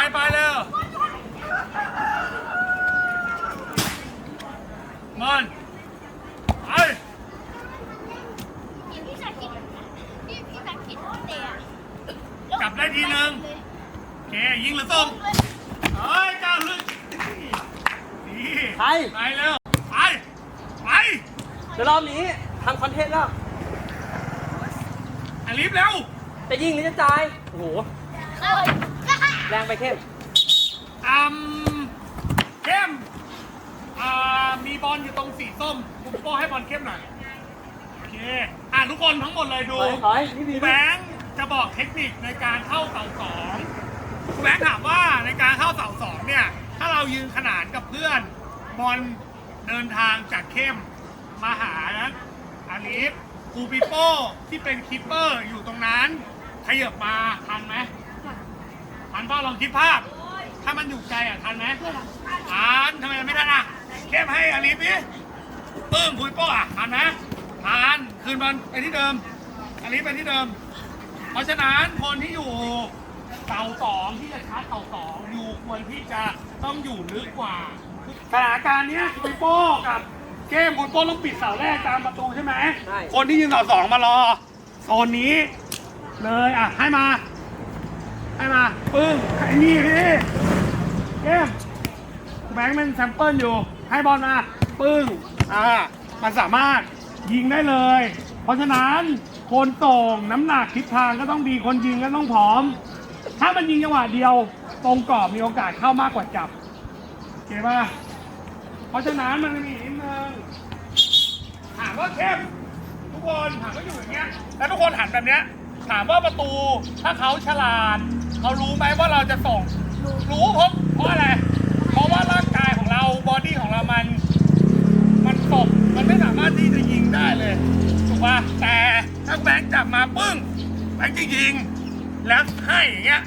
ไปไปเร็วมอนไปพี่สักกินพี่พี่สักกินเตะจับได้ทีนึงโอเคยิงหรือส่งเฮ้ยก้าวลึกนี่ใครไปเร็วไปไปเดี๋ยวรอบนี้ทำคอนเทนต์แล้วอันรีบเร็วจะยิงหรือจะจ่ายโอ้โห แรงไปเข้มอืมเข้มอ่ามีบอลอยู่ตรงสีส้มคุณโป้ให้บอลเข้มหน่อยโอเคอะทุกคนทั้งหมดเลยดู ถอยถอยนี่คดีรูแบงค์จะบอกเทคนิคในการเข้าเสาสองครูแบงค์ถามว่าในการเข้าเสาสองเนี่ย ถ้าเรายืนขนานกับเพื่อนบอลเดินทางจากเข้มมาหานะอาลิฟครูปิโป้ที่เป็นคิปเปอร์อยู่ตรงนั้น ขยับมาทันไหม ทันป่ะลองคิดภาพ ถ้ามันอยู่ไกลอะทันไหมทันทำไมไม่ทันอะเข้มให้อาลิฟดิปึ้งครูปิโป้อะทันไหมทันคืนบอลไปที่เดิมอันนี้เป็นที่เดิม เพราะฉะนั้นคนที่อยู่เสาสองที่จะชาร์จเสาสองอยู่ควรที่จะต้องอยู่ลึกกว่าสถานการณ์เนี้ยคุณโป้กับเกมคุณโป้ต้องปิดเสาแรกตามประตูใช่ไหมใช่คนที่ยืนเสาสองมารอโซนนี้ เลยอะให้มา ให้มาปึ้งไอ้นี่พี่เกมแบงค์เป็นแซมเปิลอยู่ ให้บอลมาปึ้งอ่ามันสามารถยิงได้เลย เพราะฉะนั้นคนส่งน้ำหนักทิศทางก็ต้องดีคนยิงก็ต้องพร้อม ถ้ามันยิงจังหวะเดียวตรงกรอบมีโอกาสเข้ามากกว่าจับโอเคป่ะเพราะฉะนั้นมันมีอีนิดนึงถามว่าเข้มทุกคนถามว่าอยู่อย่างเงี้ยแล้วทุกคนหันแบบเนี้ยถามว่าประตูถ้าเขาฉลาด เขารู้ไหมว่าเราจะส่ง รู้เพราะเพราะอะไร เพราะว่าร่างกายของเราบอดี้ของเรามัน มันตกมันไม่สามารถที่จะยิงได้เลยถูกป่ะแต่ถ้าแบงค์จับมาปึ้งแบงค์จะยิง แล้วให้อย่างเงี้ย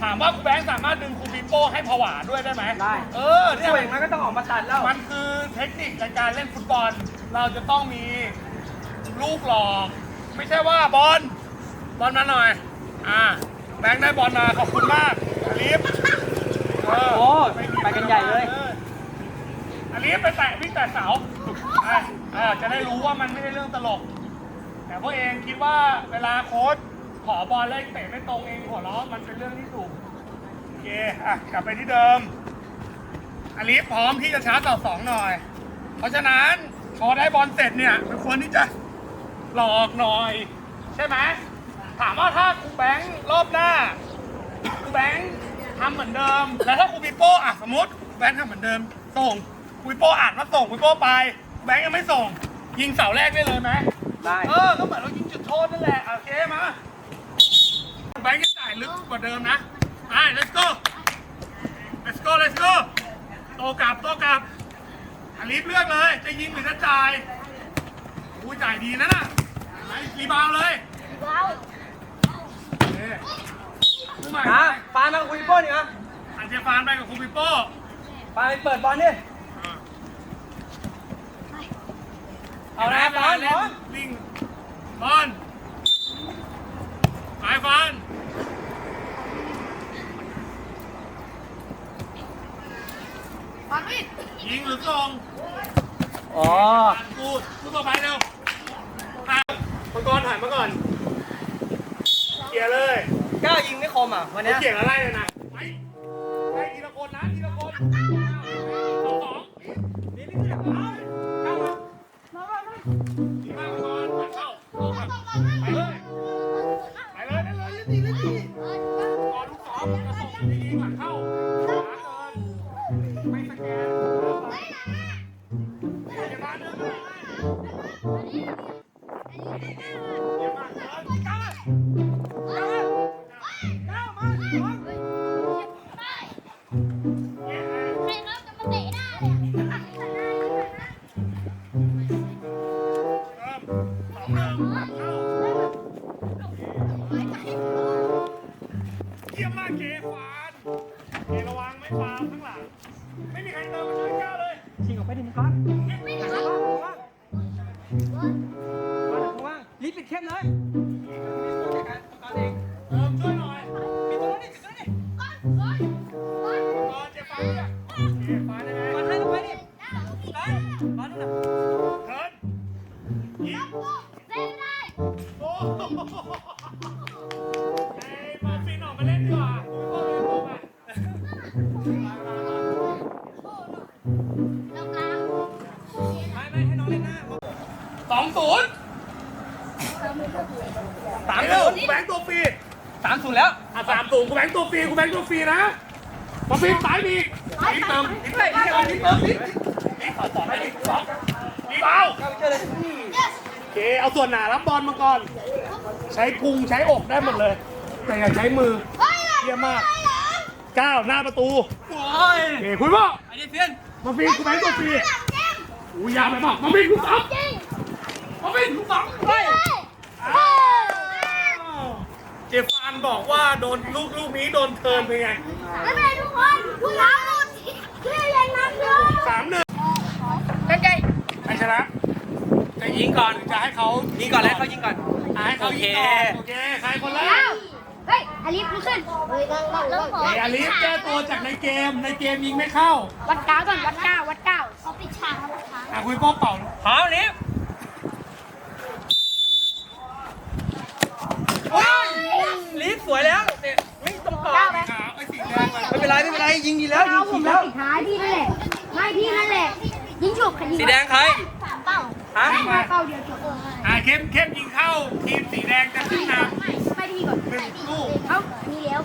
ถามว่าแบงค์สามารถดึงคูปิโป้ให้ผวาด้วยได้ไหมได้ เออเนี่ยช่วยมันก็ต้องออกมาตัดแล้ว มันคือเทคนิคในการเล่นฟุตบอล เราจะต้องมีลูกหลอก ไม่ใช่ว่าบอลบอลมาหน่อย อ่า แบงค์ได้บอลมาขอบคุณมากอลิฟเออโอ้ไปกันใหญ่เลย อออลิฟไปแตะวิ่งแตะเสาไปเออจะได้รู้ว่ามันไม่ใช่เรื่องตลก แต่พวกเองคิดว่าเวลาโค้ชขอบอลเล่นเตะไม่ตรงเองหัวเราะมันเป็นเรื่องที่ถูกโอเคอะกลับไปที่เดิมอลิฟพร้อมที่จะชาร์จต่อสองหน่อย เพราะฉะนั้นพอได้บอลเสร็จเนี่ยมันควรที่จะหลอกหน่อย ใช่ไหม ถามว่าถ้าครูแบงค์รอบหน้าครูแบงค์ทำเหมือนเดิม แล้วถ้าครูปิโป้อะสมมติครูแบงค์ทำเหมือนเดิม ส่งครูปิโป้อ่านว่าส่งครูปิโป้ไปครูแบงค์ยังไม่ส่ง ยิงเสาแรกได้เลยไหมได้ เออก็เหมือนเรายิงจุดโทษนั่นแหละโอเคมาแบงค์จะจ่ายลึกกว่าเดิมนะไป let's go let's go let's go โตกลับโตกลับอันรีบเลือกเลย จะยิงหรือจะจ่ายอู้จ่ายดีนะน่ะไปรีบาวด์เลย ว้าว โอเคคู่ใหม่นะฟานมาคุยโป้นี่นะอันเจฟานไปกับครูปิโป้ฟานไปเปิดบอลดิเอานะฟานเล่บอลวิ่งบอลไปฟานมาพี่ยิงหรือส่งอ๋อกูกูต่อไปเร็วอะมังกรถอยมาก่อนเกี่ ยร์เลยก้าวยิงไม่คมอะวันเนี้ยเกี่ยร์อะไรเลยนะไปไปทีละคนนะทีละคนสองสองนี่นี่นี่เอาเข้ามาดีมากมังกรมาเข้าเข้ามาไปเลยไปเลยไปเลยเล่นดีเล่นดีก่อนลูกสองกระส่งดีๆก่อนเข้าหาเกินไม่สแกนเดี๋ยวมาเดินมาเดี๋ยวมาเดิน ยี่ยมมากเกฟานเกระวังไม่ฟาวข้างหลัง ไม่มีใครเติมมาช่วยก้าวเลยชิงออกไปดิมึงฟานฟานว่างว่างรีบปิดเข้มเลยจัดการจัดการเองเติมช่วยหน่อยปิดตัวนี้ปิดตัวนี้ก้อนก้อนก้อนก่อนเจ็บฟันเนี่ยเจ็บฟันได้ไหมก่อนให้ลงไปดิไปมาดูนะเทิร์นยิงเล่นได้โอ้ ศูนย์สามเร็ศูวนย์กูแบงค์ตัวฟรีสามศูนย์แล้วอะสามศูนย์กูแบงค์ตัวฟรีกูแบงค์ตัวฟรีนะมาฟินสายดีนี่เติมนี่เติมนี่เติมนี่เติมนี่นี่ขอสองนี่สองนี่เบาเข้าไปเชื่อเลยโอเคเอาส่วนหนารับบอลมาก่อน ใช้พุงใช้อกได้หมดเลย แต่อย่าใช้มือเฮ้ยเยี่ยมมากก้าวหน้าประตูโอ้ยโอเคคุยพ่อไอเดียเซียนมาฟินกูแบงค์ตัวฟรีหลังเกมอู้ยาวไปเปล่ามาฟินกูสอ งจริงมาฟินกูสองเฮ้ยอ้าวเจฟานบอกว่าโดนลูกลูกนี้โดนเทิร์นเป็นไงไม่เป็นไรทุกคนทุกน้ำหมดที่ยังน้ำเยอะสามหนึ่งกันใจใครชนะจะยิงก่อนหรือจะให้เขายิงก่อนแล้วเขายิงก่อนอะให้เขายิงก่อนโอเคใครคนแรก เฮ้ยอลิฟลุกขึ้นเฮ้ยนั่งนั่งนั่งไออลิฟแก้ตัวจากในเกมในเกมยิงไม่เข้าวัดก้าวก่อนวัดก้าววัดก้าวเขาปิดฉากเขาปิดฉากอะคุยโป้เป่า พร้อมนี้โอ้ย ลีฟสวยแล้วเนี่ยไม่ต้องกรอบ ขาวไอ้สีแดง เลยไม่เป็นไรไม่เป็นไรยิงดีแล้วยิงผทีมแล้แล้ววปิดท้ายพี่นั่นแหละไม่พี่นั่นแหละ ยิงฉุบสีแดงใครสามเป้าฮะห้าเป้าเดียวจบเอออะเข้มเข้มยิงเข้า ทีมสีแดงจะขึ้นนไม่ไม่พี่ก่อนำหนึ่งลูกเอ้ามีแล้ว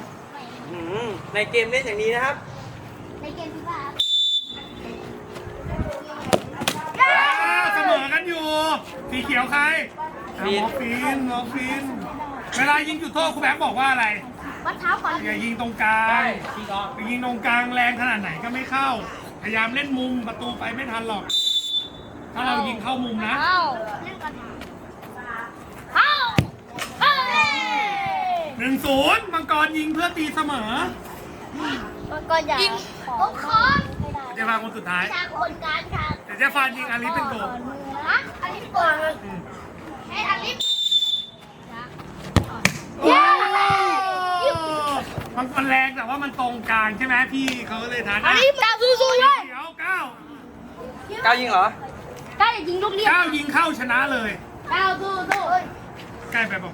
อืมในเกมเล่นอย่างนี้นะครับ ในเกมที่ว่าอ่าเสมอกันอยู่ สีเขียวใครอะมอร์ฟินมอร์ฟิน เวลายิงจุดโทษคุณแบงค์บอกว่าอะไร วัดเท้าก่อนอย่ายิงตรงกลางยิงออกไปยิงตรงกลางแรงขนาดไหนก็ไม่เข้า พยายามเล่นมุมประตูไปไม่ทันหรอก ถ้าเรายิงเข้ามุมนะ เข้าเล่นก่อนเข้าเข้าเลยหนึ่งศูนย์มังกรยิงเพื่อตีเสมอก็อย่ายิงผมขอนเจฟานคนสุดท้ายจากคนกางค่ะแต่เจฟานยิงอาลีเป็นโกลฮะอลิฟก่อนอืมให้อาลิฟโอ้ มันมันแรงแต่ว่ามันตรงกลางใช่ไหมพี่เขาเลยทานอลิฟดาวสู้ๆเลยเดี๋ยวเก้าก้าวยิงเหรอได้ยิงลูกเลี้ยงเก้ายิงเข้าชนะเลยดาวสู้ใกล้ไปบอก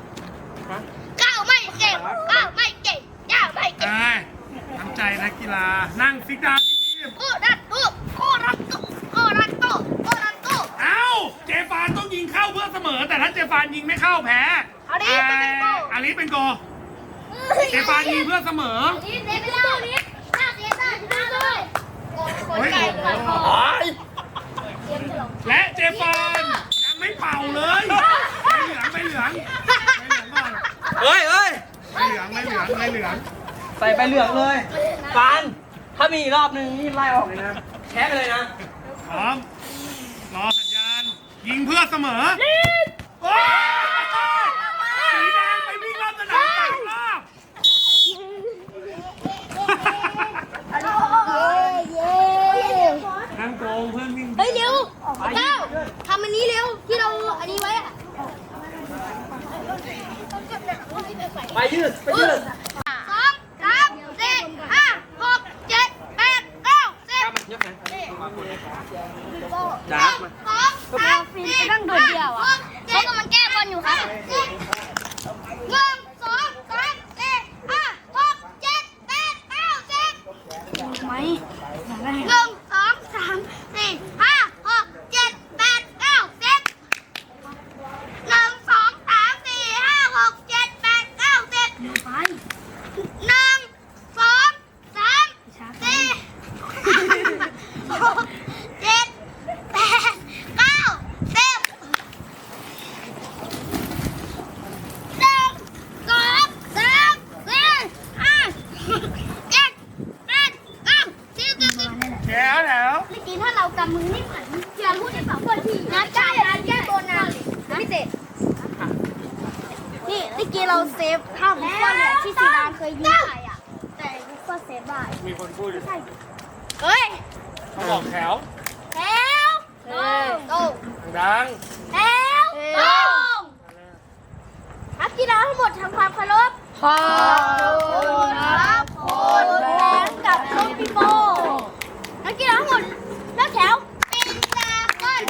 ๆก้าวไม่เก่งก้าวไม่เก่งก้าวไม่เก่งได้ทำใจนักกีฬา นั่งซิกดาวที่ทีมโอ้ดันโอ้โอ้รันโตโอ้รันโตโอ้รันโต เอ้า เจฟานต้องยิงเข้าเพื่อเสมอ แต่ถ้าเจฟานยิงไม่เข้าแพ้อลิฟเป็นโกอาลีเป็นโก เจฟานยิงเพื่อเสมออลิฟเซฟไปแล้วอลิฟหน้าเสียหน้าชนะเลยคนไก่ไก่ทองและเจฟานยังไม่เป่าเลยไม่เหลืองไม่เหลืองไม่เหลืองก่อนเฮ้ยเฮ้ยไม่เหลืองไม่เหลืองไม่เหลืองใส่ไปเหลืองเลยฟานถ้ามีอีกรอบนึงนี่ไล่ออกเลยนะแชะไปเลยนะพร้อมรอสัญญาณยิงเพื่อเสมอโอ้ยสีแดงไปวิ่งรอบสนามสามรอบ นั่งโกงเพื่อนวิ่ง เฮ้ยเร็วเก้าทำอันนี้เร็วที่เราอันนี้ไว้อะ ไปยืดไปยืด สองสามสี่ห้าหกเจ็ดแปดเก้าสิบ ก้าวมายกแขน หนึ่ง จ้าบมาสองสามสี่ห้าหกเจ็ดเขากำลังแก้บอลอยู่ครับหนึ่งสองสามสี่ห้าหกเจ็ดแปดเก้าสิบไหม แล้วแล้กี้ถ้าเรากำมือไม่ผ่านเชียร์พูดได้เปล่าเนที่นะแก้นะแก้โดนนะพี่เจนี่เมื่กี้เราเซฟถ้ำก้อนเนี่ยที่สีดาเคยยิงใครอะ แต่ก็เซฟได้มีคนพูดใช่เฮ้ยเขาบอกแถวแถวตรงดังแถวตรงนักกีฬาทั้งหมดทำความเคารพพอ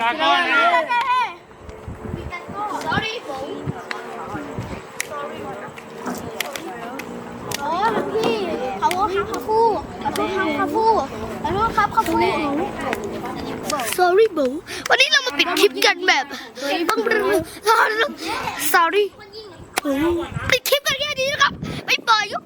ตาก้อนนะโอ้พี่ขอโทษครับครับฟูขอโทษครับครับฟูขอโทษครับครับฟู sorry บูวันนี้เรามาปิดคลิปกันแบบต้อง sorry ปิดคลิปกันแค่นี้นะครับไม่ปล่อยยุ